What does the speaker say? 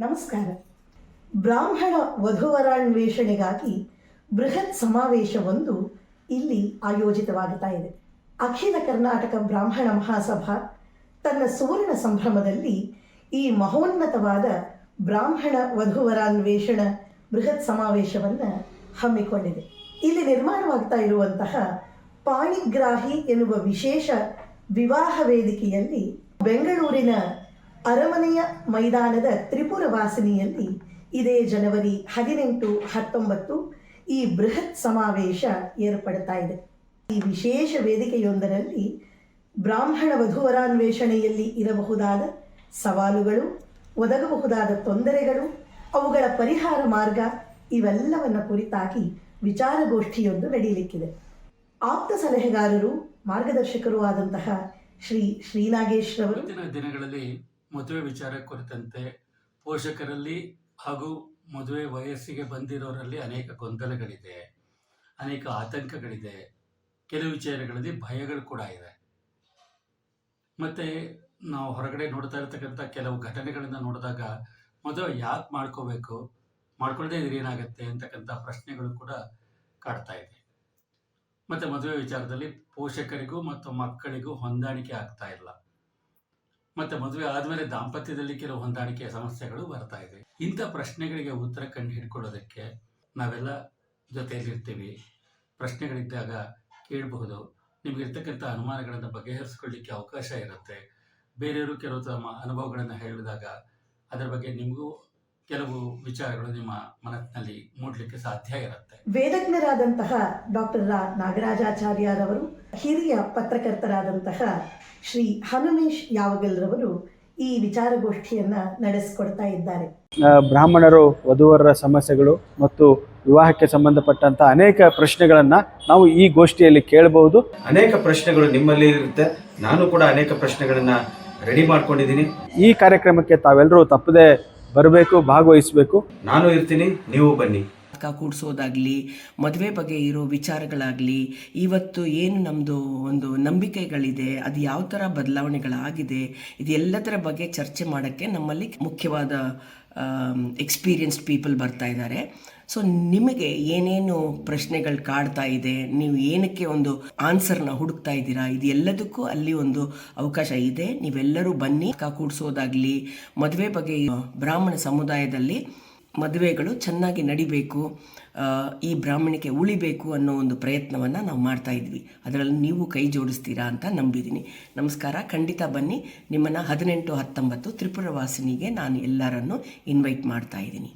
ನಮಸ್ಕಾರ. ಬ್ರಾಹ್ಮಣ ವಧುವರಾನ್ವೇಷಣೆಗಾಗಿ ಬೃಹತ್ ಸಮಾವೇಶವೊಂದು ಇಲ್ಲಿ ಆಯೋಜಿತವಾಗುತ್ತಾ ಇದೆ. ಅಖಿಲ ಕರ್ನಾಟಕ ಬ್ರಾಹ್ಮಣ ಮಹಾಸಭಾ ತನ್ನ ಸುವರ್ಣ ಸಂಭ್ರಮದಲ್ಲಿ ಈ ಮಹೋನ್ನತವಾದ ಬ್ರಾಹ್ಮಣ ವಧುವರಾನ್ವೇಷಣ ಬೃಹತ್ ಸಮಾವೇಶವನ್ನು ಹಮ್ಮಿಕೊಂಡಿದೆ. ಇಲ್ಲಿ ನಿರ್ಮಾಣವಾಗ್ತಾ ಇರುವಂತಹ ಪಾಣಿಗ್ರಾಹಿ ಎನ್ನುವ ವಿಶೇಷ ವಿವಾಹ ವೇದಿಕೆಯಲ್ಲಿ ಬೆಂಗಳೂರಿನ ಅರಮನೆಯ ಮೈದಾನದ ತ್ರಿಪುರ ವಾಸಿನಿಯಲ್ಲಿ ಇದೇ ಜನವರಿ ಹದಿನೆಂಟು, ಹತ್ತೊಂಬತ್ತು ಈ ಬೃಹತ್ ಸಮಾವೇಶ ಏರ್ಪಡ್ತಾ ಇದೆ. ಈ ವಿಶೇಷ ವೇದಿಕೆಯೊಂದರಲ್ಲಿ ಬ್ರಾಹ್ಮಣ ವಧುವರಾನ್ವೇಷಣೆಯಲ್ಲಿ ಇರಬಹುದಾದ ಸವಾಲುಗಳು, ಒದಗಬಹುದಾದ ತೊಂದರೆಗಳು, ಅವುಗಳ ಪರಿಹಾರ ಮಾರ್ಗ ಇವೆಲ್ಲವನ್ನ ಕುರಿತಾಗಿ ವಿಚಾರಗೋಷ್ಠಿಯೊಂದು ನಡೆಯಲಿಕ್ಕಿದೆ. ಆಪ್ತ ಸಲಹೆಗಾರರು, ಮಾರ್ಗದರ್ಶಕರು ಆದಂತಹ ಶ್ರೀ ಶ್ರೀನಾಗೇಶ್ವರ ದಿನಗಳಲ್ಲಿ ಮದುವೆ ವಿಚಾರ ಕುರಿತಂತೆ ಪೋಷಕರಲ್ಲಿ ಹಾಗೂ ಮದುವೆ ವಯಸ್ಸಿಗೆ ಬಂದಿರೋರಲ್ಲಿ ಅನೇಕ ಗೊಂದಲಗಳಿದೆ, ಅನೇಕ ಆತಂಕಗಳಿದೆ. ಕೆಲವು ವಿಚಾರಗಳಲ್ಲಿ ಭಯಗಳು ಕೂಡ ಇದೆ. ಮತ್ತು ನಾವು ಹೊರಗಡೆ ನೋಡ್ತಾ ಇರ್ತಕ್ಕಂಥ ಕೆಲವು ಘಟನೆಗಳನ್ನು ನೋಡಿದಾಗ ಮದುವೆ ಯಾಕೆ ಮಾಡ್ಕೋಬೇಕು ಮಾಡ್ಕೊಳ್ಳದೆ ಇದ್ರೆ ಏನಾಗುತ್ತೆ ಅಂತಕ್ಕಂಥ ಪ್ರಶ್ನೆಗಳು ಕೂಡ ಕಾಡ್ತಾ ಇದೆ. ಮತ್ತು ಮದುವೆ ವಿಚಾರದಲ್ಲಿ ಪೋಷಕರಿಗೂ ಮತ್ತು ಮಕ್ಕಳಿಗೂ ಹೊಂದಾಣಿಕೆ ಆಗ್ತಾ ಇಲ್ಲ. ಮತ್ತೆ ಮದುವೆ ಆದಮೇಲೆ ದಾಂಪತ್ಯದಲ್ಲಿ ಕೆಲವು ಹೊಂದಾಣಿಕೆಯ ಸಮಸ್ಯೆಗಳು ಬರ್ತಾ ಇದೆ. ಇಂಥ ಪ್ರಶ್ನೆಗಳಿಗೆ ಉತ್ತರ ಕಂಡು ಹಿಡ್ಕೊಳ್ಳೋದಕ್ಕೆ ನಾವೆಲ್ಲ ಜೊತೆಯಲ್ಲಿರ್ತೀವಿ. ಪ್ರಶ್ನೆಗಳಿದ್ದಾಗ ಕೇಳಬಹುದು. ನಿಮಗಿರ್ತಕ್ಕಂಥ ಅನುಮಾನಗಳನ್ನು ಬಗೆಹರಿಸ್ಕೊಳ್ಳಿಕ್ಕೆ ಅವಕಾಶ ಇರುತ್ತೆ. ಬೇರೆಯವರು ಕೆಲವು ತಮ್ಮ ಅನುಭವಗಳನ್ನು ಹೇಳಿದಾಗ ಅದರ ಬಗ್ಗೆ ನಿಮಗೂ ಕೆಲವು ವಿಚಾರಗಳು ನಿಮ್ಮ ಮನಸ್ಸಿನಲ್ಲಿ ಮೂಡಲಿಕ್ಕೆ ಸಾಧ್ಯ ಇರುತ್ತೆ. ವೇದಜ್ಞರಾದಂತಹ ಡಾಕ್ಟರ್ ರಾ ನಾಗರಾಜಾಚಾರ್ಯರವರು ಹಿರಿಯ ಪತ್ರಕರ್ತರಾದಂತಹ ಶ್ರೀ ಹನುಮೇಶ್ ಯಾವಗಲ್ರವರು ಈ ವಿಚಾರಗೋಷ್ಠಿಯನ್ನ ನಡೆಸಿಕೊಡ್ತಾ ಇದ್ದಾರೆ. ಆ, ಬ್ರಾಹ್ಮಣರು ವಧುವರರ ಸಮಸ್ಯೆಗಳು ಮತ್ತು ವಿವಾಹಕ್ಕೆ ಸಂಬಂಧಪಟ್ಟಂತ ಅನೇಕ ಪ್ರಶ್ನೆಗಳನ್ನ ನಾವು ಈ ಗೋಷ್ಠಿಯಲ್ಲಿ ಕೇಳಬಹುದು ಅನೇಕ ಪ್ರಶ್ನೆಗಳು ನಿಮ್ಮಲ್ಲಿ ಇರುತ್ತೆ. ನಾನು ಕೂಡ ಅನೇಕ ಪ್ರಶ್ನೆಗಳನ್ನ ರೆಡಿ ಮಾಡ್ಕೊಂಡಿದ್ದೀನಿ. ಈ ಕಾರ್ಯಕ್ರಮಕ್ಕೆ ತಾವೆಲ್ಲರೂ ತಪ್ಪದೆ ಬರಬೇಕು ಭಾಗವಹಿಸಬೇಕು. ನಾನು ಇರ್ತೀನಿ ನೀವು ಬನ್ನಿ. ನಾಟಕ ಕೂಡಿಸೋದಾಗಲಿ, ಮದುವೆ ಬಗ್ಗೆ ಇರೋ ವಿಚಾರಗಳಾಗಲಿ, ಇವತ್ತು ಏನು ನಮ್ಮದು ಒಂದು ನಂಬಿಕೆಗಳಿದೆ, ಅದು ಯಾವ ಥರ ಬದಲಾವಣೆಗಳಾಗಿದೆ, ಇದೆಲ್ಲದರ ಬಗ್ಗೆ ಚರ್ಚೆ ಮಾಡೋಕ್ಕೆ ನಮ್ಮಲ್ಲಿ ಮುಖ್ಯವಾದ ಎಕ್ಸ್ಪೀರಿಯನ್ಸ್ಡ್ ಪೀಪಲ್ ಬರ್ತಾ ಇದ್ದಾರೆ. ಸೊ ನಿಮಗೆ ಏನೇನು ಪ್ರಶ್ನೆಗಳು ಕಾಡ್ತಾ ಇದೆ, ನೀವು ಏನಕ್ಕೆ ಒಂದು ಆನ್ಸರ್ನ ಹುಡುಕ್ತಾ ಇದ್ದೀರಾ, ಇದೆಲ್ಲದಕ್ಕೂ ಅಲ್ಲಿ ಒಂದು ಅವಕಾಶ ಇದೆ. ನೀವೆಲ್ಲರೂ ಬನ್ನಿ ಕೂಡಿಸೋದಾಗಲಿ, ಮದುವೆ ಬಗ್ಗೆ ಬ್ರಾಹ್ಮಣ ಸಮುದಾಯದಲ್ಲಿ ಮದುವೆಗಳು ಚೆನ್ನಾಗಿ ನಡಿಬೇಕು ಈ ಬ್ರಾಹ್ಮಣಿಕೆ ಉಳಿಬೇಕು ಅನ್ನೋ ಒಂದು ಪ್ರಯತ್ನವನ್ನು ನಾವು ಮಾಡ್ತಾ ಇದ್ವಿ. ಅದರಲ್ಲಿ ನೀವು ಕೈ ಜೋಡಿಸ್ತೀರಾ ಅಂತ ನಂಬಿದ್ದೀನಿ. ನಮಸ್ಕಾರ, ಖಂಡಿತ ಬನ್ನಿ. ನಿಮ್ಮನ್ನು ಹದಿನೆಂಟು ಹತ್ತೊಂಬತ್ತು ತ್ರಿಪುರ ವಾಸಿನಿಗೆ ನಾನು ಎಲ್ಲರನ್ನು ಇನ್ವೈಟ್ ಮಾಡ್ತಾ ಇದ್ದೀನಿ.